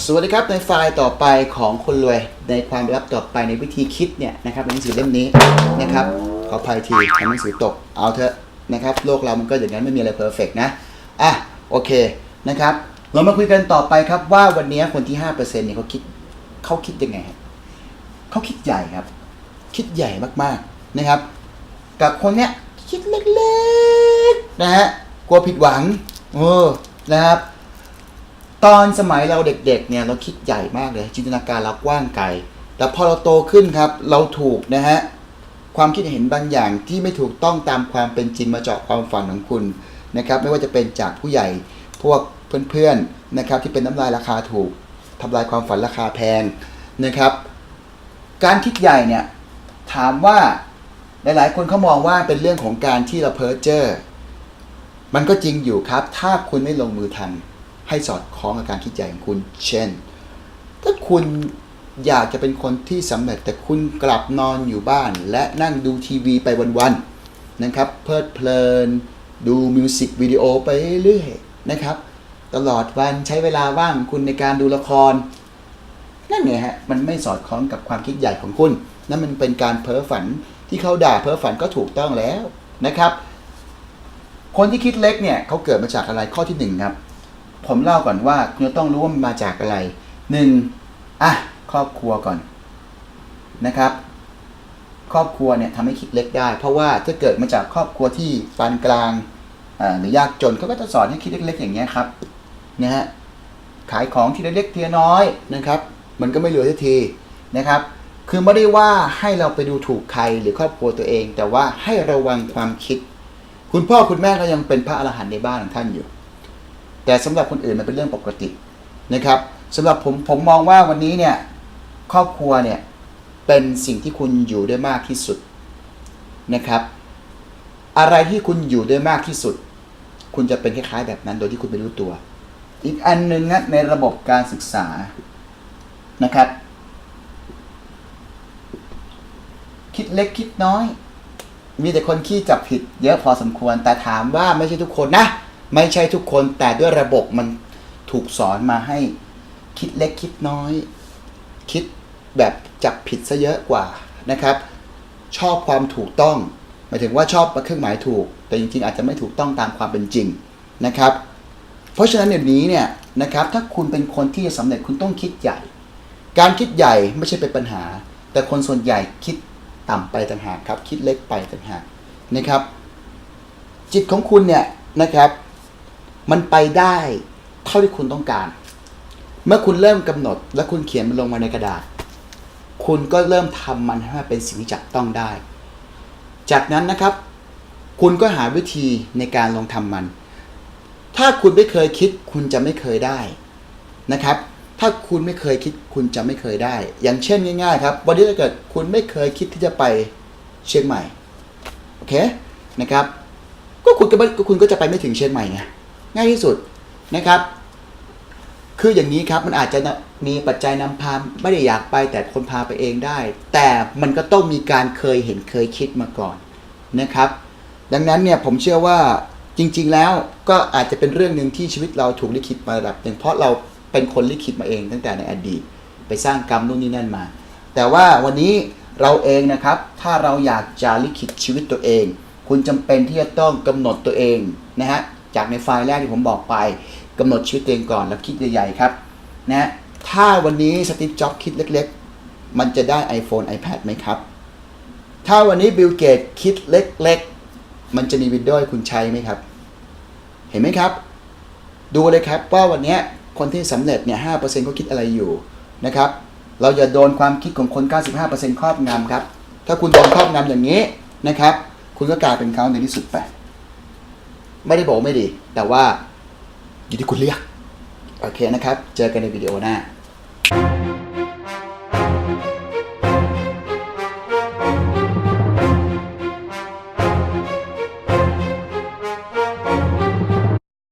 สวัสดีครับในไฟล์ต่อไปของคนรวยในความลับต่อไปในวิธีคิดเนี่ยนะครับในหนังสือเล่มนี้นะครับขออภัยทีทำหนังสือตกเอาเถอะนะครับโลกเรามันก็อย่างนั้นไม่มีอะไรเพอร์เฟกนะอะโอเคนะครับเรามาคุยกันต่อไปครับว่าวันนี้คนที่ 5%เนี่ยเขาคิดเขาคิดยังไงครับเขาคิดใหญ่ครับ คิดใหญ่มากๆนะครับ กับคนเนี้ยคิดเล็กๆนะฮะกลัวผิดหวังเออนะครับ ตอนสมัยเราเด็กๆเนี่ยเราคิดใหญ่มากเลย จินตนาการเรากว้างไกล แต่พอเราโตขึ้นครับ เราถูกนะฮะความคิดเห็นบางอย่างที่ไม่ถูกต้องตามความเป็นจริงมาเจาะความฝันของคุณนะครับ ไม่ว่าจะเป็นจากผู้ใหญ่พวกเพื่อนๆนะครับ ที่เป็นน้ำลายราคาถูกทำลายความฝันราคาแพงนะครับ การคิดใหญ่เนี่ยถามว่าหลายๆ คนเขามองว่าเป็นเรื่องของการที่เราเพ้อเจ้อมันก็จริงอยู่ครับ ถ้าคุณไม่ลงมือทำ ให้สอดคล้องกับการคิดใหญ่ของคุณ เช่น ถ้าคุณอยากจะเป็นคนที่สำเร็จแต่คุณกลับนอนอยู่บ้าน และนั่งดูทีวีไปวันๆนะครับ เพลิดเพลิน ดูมิวสิกวิดีโอไปเรื่อยนะครับ ตลอดวันใช้เวลาว่างของคุณในการดูละคร นั่นไงฮะ มันไม่สอดคล้องกับความคิดใหญ่ของคุณ นั่นมันเป็นการเพ้อฝันที่เขาด่าเพ้อฝันก็ถูกต้องแล้วนะครับ คนที่คิดเล็กเนี่ยเขาเกิดมาจากอะไรข้อที่หนึ่งครับ ผมเล่าก่อนว่าคุณจะต้องรู้ว่ามันมาจากอะไรหนึ่งอะครอบครัวก่อนนะครับ ครอบครัวเนี่ยทำให้คิดเล็กได้ เพราะว่าถ้าเกิดมาจากครอบครัวที่ปานกลางอ่าหรือยากจนเขาก็จะสอนให้คิดเล็กๆอย่างเงี้ยครับนะฮะขายของทีละเล็กทีละน้อยนะครับ มันก็ไม่เหลือทันทีนะครับ คือไม่ได้ว่าให้เราไปดูถูกใครหรือครอบครัวตัวเอง แต่ว่าให้ระวังความคิด คุณพ่อคุณแม่ก็ยังเป็นพระอรหันต์ในบ้านของท่านอยู่ แต่สำหรับคนอื่นมันเป็นเรื่องปกตินะครับสำหรับผมผมมองว่าวันนี้เนี่ยครอบครัวเนี่ยเป็นสิ่งที่คุณอยู่ได้มากที่สุดนะครับ อะไรที่คุณอยู่ได้มากที่สุด คุณจะเป็นคล้ายๆแบบนั้นโดยที่คุณไม่รู้ตัว อีกอันหนึ่งนะในระบบการศึกษานะครับ คิดเล็กคิดน้อย มีแต่คนขี้จับผิดเยอะพอสมควรแต่ถามว่าไม่ใช่ทุกคนนะ ไม่ใช่ทุกคนแต่ด้วยระบบมันถูกสอนมาให้คิดเล็กคิดน้อย คิดแบบจับผิดซะเยอะกว่านะครับ ชอบความถูกต้องหมายถึงว่าชอบเครื่องหมายถูก แต่จริงๆ อาจจะไม่ถูกต้องตามความเป็นจริงนะครับ เพราะฉะนั้นเดี๋ยวนี้เนี่ยนะครับถ้าคุณเป็นคนที่จะสำเร็จคุณต้องคิดใหญ่ การคิดใหญ่ไม่ใช่เป็นปัญหา แต่คนส่วนใหญ่คิดต่ำไปต่างหากครับ คิดเล็กไปต่างหากนะครับ จิตของคุณเนี่ยนะครับ มันไปได้เท่าที่คุณต้องการ เมื่อคุณเริ่มกำหนด และคุณเขียนมันลงมาในกระดาษ คุณก็เริ่มทำมันให้มันเป็นสิ่งที่จับต้องได้ จากนั้นนะครับ คุณก็หาวิธีในการลงทำมัน ถ้าคุณไม่เคยคิด คุณจะไม่เคยได้นะครับ ถ้าคุณไม่เคยคิด คุณจะไม่เคยได้ อย่างเช่นง่าย ๆ ครับ วันนี้ถ้าเกิดคุณไม่เคยคิดที่จะไปเชียงใหม่ โอเค นะครับ ก็คุณก็คุณก็จะไปไม่ถึงเชียงใหม่ไง ง่ายที่สุดนะครับ คืออย่างนี้ครับมันอาจจะมีปัจจัยนำพาไม่ได้อยากไปแต่คนพาไปเองได้ แต่มันก็ต้องมีการเคยเห็นเคยคิดมาก่อนนะครับ ดังนั้นเนี่ยผมเชื่อว่าจริง ๆ แล้วก็อาจจะเป็นเรื่องหนึ่งที่ชีวิตเราถูกลิขิตมาระดับหนึ่งเพราะเราเป็นคนลิขิตมาเองตั้งแต่ในอดีต ไปสร้างกรรมนู่นนี่นั่นมา แต่ว่าวันนี้เราเองนะครับ ถ้าเราอยากจะลิขิตชีวิตตัวเอง คุณจำเป็นที่จะต้องกำหนดตัวเองนะฮะ จากในไฟล์แรกที่ผมบอกไปกำหนดชีวิตตัวเองก่อนแล้วคิดใหญ่ๆครับนะถ้าวันนี้สตีฟจ็อบคิดเล็กๆ มันจะได้ iPhone iPad ไหมครับ ถ้าวันนี้บิลเกตคิดเล็กๆ มันจะมีวินโดว์คุณใช้ไหมครับ เห็นไหมครับ ดูเลยครับว่าวันนี้คนที่สำเร็จเนี่ย5%เขาคิดอะไรอยู่นะครับ เราอย่าโดนความคิดของคน 95%ครอบงำครับ ถ้าคุณโดนครอบงำอย่างนี้นะครับ คุณก็กลายเป็นเขาในที่สุดไป ไม่ได้บอกไม่ดี แต่ว่าอยู่ที่คุณเลือก โอเคนะครับ เจอกันในวิดีโอหน้า